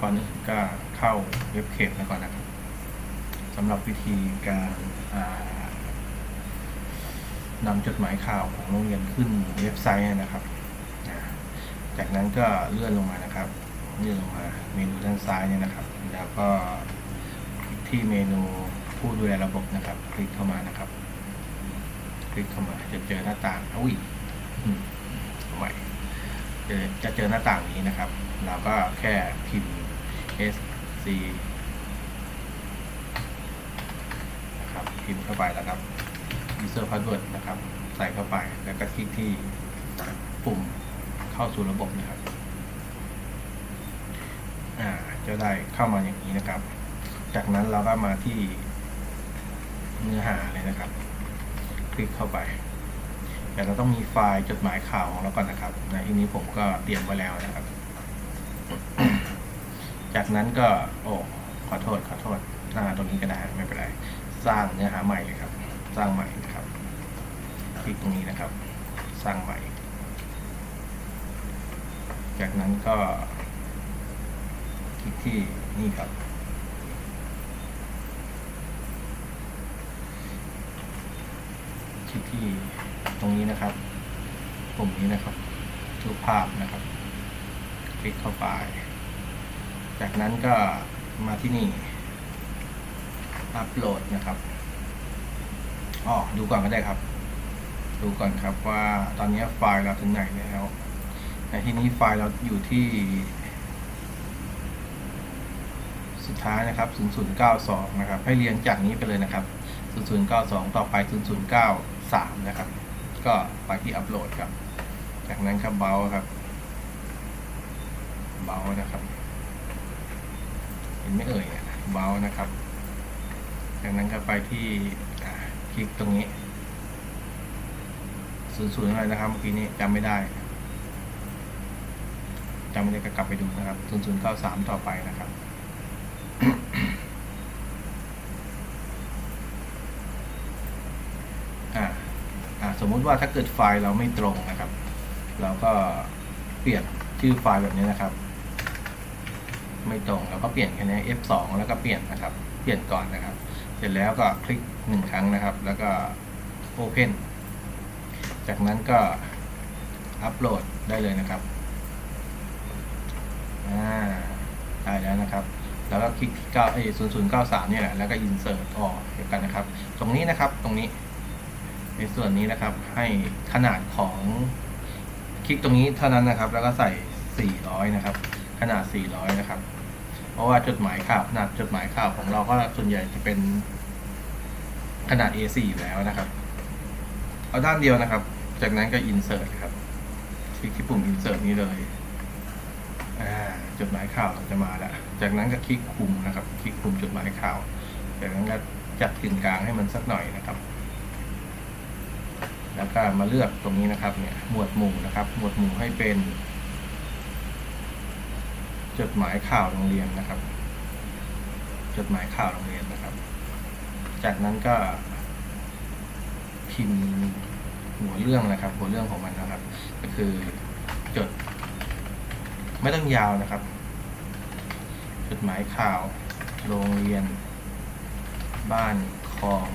ก่อนอื่นก็เข้าเว็บเคปนะก่อนนะครับสำหรับวิธีการนำจดหมายข่าวของโรงเรียนขึ้นเว็บไซต์นะครับ จากนั้นก็เลื่อนลงมานะครับ เลื่อนลงมาเมนูด้านซ้ายเนี่ยนะครับ แล้วก็คลิกที่เมนูผู้ดูแลระบบนะครับ คลิกเข้ามานะครับ คลิกเข้ามาจะเจอหน้าต่างอุ้ยใหม่จะจะเจอหน้าต่างนี้นะครับ เราก็แค่พิมพ์ sc นะครับพิมพ์เข้าไปแล้วครับ user password นะครับ ใส่เข้าไปแล้วก็คลิกที่ปุ่มเข้าสู่ระบบนะครับอ่าจะได้เข้ามาอย่างนี้นะครับ จากนั้นเราก็มาที่เนื้อหาเลยนะครับ คลิกเข้าไป แต่เราต้องมีไฟล์จดหมายข่าวของเราก่อนนะครับในที่นี้ผมก็เตรียมไว้แล้วนะครับ จากนั้นก็โอ้ขอโทษขอโทษหน้าตรงนี้ก็ได้ไม่เป็นไร สร้างเนื้อหาใหม่เลยครับ สร้างใหม่นะครับคลิกตรงนี้นะครับ สร้างใหม่ จากนั้นก็คลิกที่นี่ครับ คลิกที่ตรงนี้นะครับ ปุ่มนี้นะครับรูปภาพนะครับ คลิกเข้าไป จากนั้นก็มาที่นี่ อัปโหลดนะครับอ๋อดูก่อนก็ได้ครับ ดูก่อนครับว่าตอนนี้ไฟล์เราถึงไหนแล้วในที่นี้ไฟล์เราอยู่ที่ สุดท้ายนะครับ 0092 นะครับ ให้เรียงจากนี้ไปเลยนะครับ 0092 ต่อไป 0093 นะครับ ก็ไปที่อัปโหลดครับ จากนั้นครับเบาครับ เบานะครับ เห็นไม่เอ่ยเนี่ยเบานะครับ จากนั้นก็ไปที่คลิกตรงนี้00อะไรนะครับเมื่อกี้นี้จำไม่ได้จำไม่ได้ก็กลับไปดูนะครับ0093ต่อไปนะครับอ่าอ่าสมมุติว่าถ้าเกิดไฟล์เราไม่ตรงนะครับ เราก็เปลี่ยนชื่อไฟล์แบบนี้นะครับ ไม่ตรงเราก็เปลี่ยนแค่นี้ F2 แล้วก็เปลี่ยนนะครับ เปลี่ยนก่อนนะครับ เสร็จแล้วก็คลิกหนึ่งครั้งนะครับ แล้วก็ Open จากนั้นก็อัปโหลดได้เลยนะครับอ่าได้แล้วนะครับ แล้วก็คลิกที่9เอ้0093เนี่ยแหละแล้วก็ insert ออกเดียวกันนะครับ ตรงนี้นะครับตรงนี้ ในส่วนนี้นะครับ ให้ขนาดของคลิกตรงนี้เท่านั้นนะครับ แล้วก็ใส่400นะครับ ขนาด 400 นะครับ เพราะว่าจดหมายข่าวขนาดจดหมายข่าวของเราก็ส่วนใหญ่จะเป็นขนาด A4 อยู่แล้วนะครับ เอาด้านเดียวนะครับ จากนั้นก็ insert ครับ คลิกที่ปุ่ม insert นี้เลยจดหมายข่าวจะมาแล้ว จากนั้นก็คลิกคุมนะครับ คลิกคุมจดหมายข่าว จากนั้นก็จัดกึ่งกลางให้มันสักหน่อยนะครับ แล้วก็มาเลือกตรงนี้นะครับเนี่ย หมวดหมู่นะครับ หมวดหมู่ให้เป็น จดหมายข่าวโรงเรียนนะครับ จดหมายข่าวโรงเรียนนะครับ จากนั้นก็ พิมพ์หัวเรื่องนะครับ หัวเรื่องของมันนะครับ ก็คือจด ไม่ต้องยาวนะครับ จดหมายข่าว โรงเรียน บ้านคลอง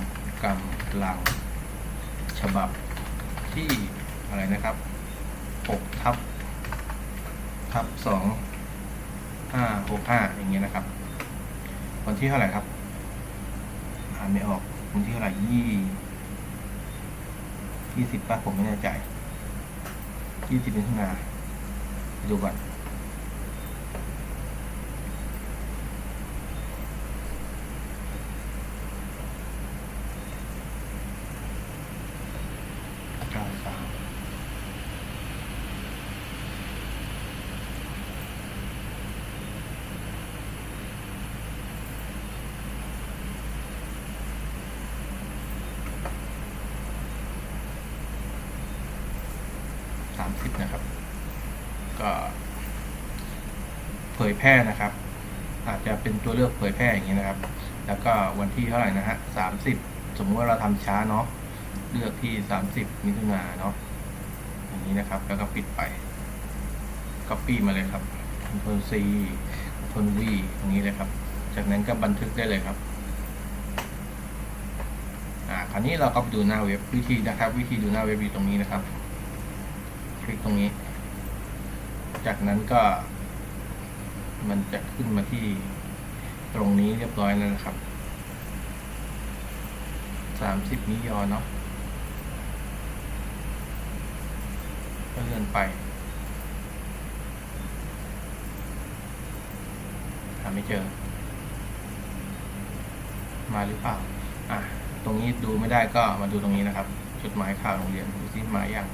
กำลัง ฉบับที่อะไรนะครับ6ทับทับสอง ห้าหกห้าอย่างเงี้ยนะครับ วันที่เท่าไหร่ครับอ่านไม่ออก วันที่เท่าไหร่ยี่ยี่สิบป่ะผมไม่แน่ใจยี่สิบมิถุนาดูก่อนเก้าสาม สามสิบนะครับ ก็เผยแพร่นะครับ อาจจะเป็นตัวเลือกเผยแพร่อย่างนี้นะครับ แล้วก็วันที่เท่าไหร่นะฮะสามสิบสมมติว่าเราทำช้าเนาะเลือกที่30มิถุนาเนาะอย่างนี้นะครับ แล้วก็ปิดไป Copy มาเลยครับ Ctrl C Ctrl นวีตรงนี้เลยครับ จากนั้นก็บันทึกได้เลยครับอ่าคราวนี้เราก็ไปดูหน้าเว็บวิธีนะครับ วิธีดูหน้าเว็บอยู่ตรงนี้นะครับ คลิกตรงนี้ จากนั้นก็ มันจะขึ้นมาที่ตรงนี้เรียบร้อยแล้วนะครับสามสิบนิยอเนาะก็เลื่อนไปหาไม่เจอ มาหรือเปล่า อะ ตรงนี้ดูไม่ได้ก็มาดูตรงนี้นะครับจดหมายข่าวโรงเรียนดูซิมาอย่าง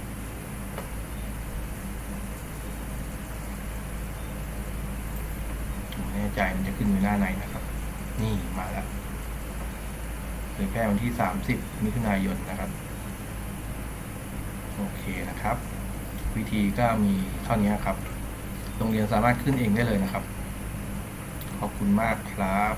ผมไม่แน่ ใจมันจะขึ้นอยู่หน้าไหนนะครับ นี่มาแล้วเผยแพร่วันที่ 30 มิถุนายนนะครับ โอเคนะครับ วิธีก็มีเท่านี้ครับ โรงเรียนสามารถขึ้นเองได้เลยนะครับ ขอบคุณมากครับ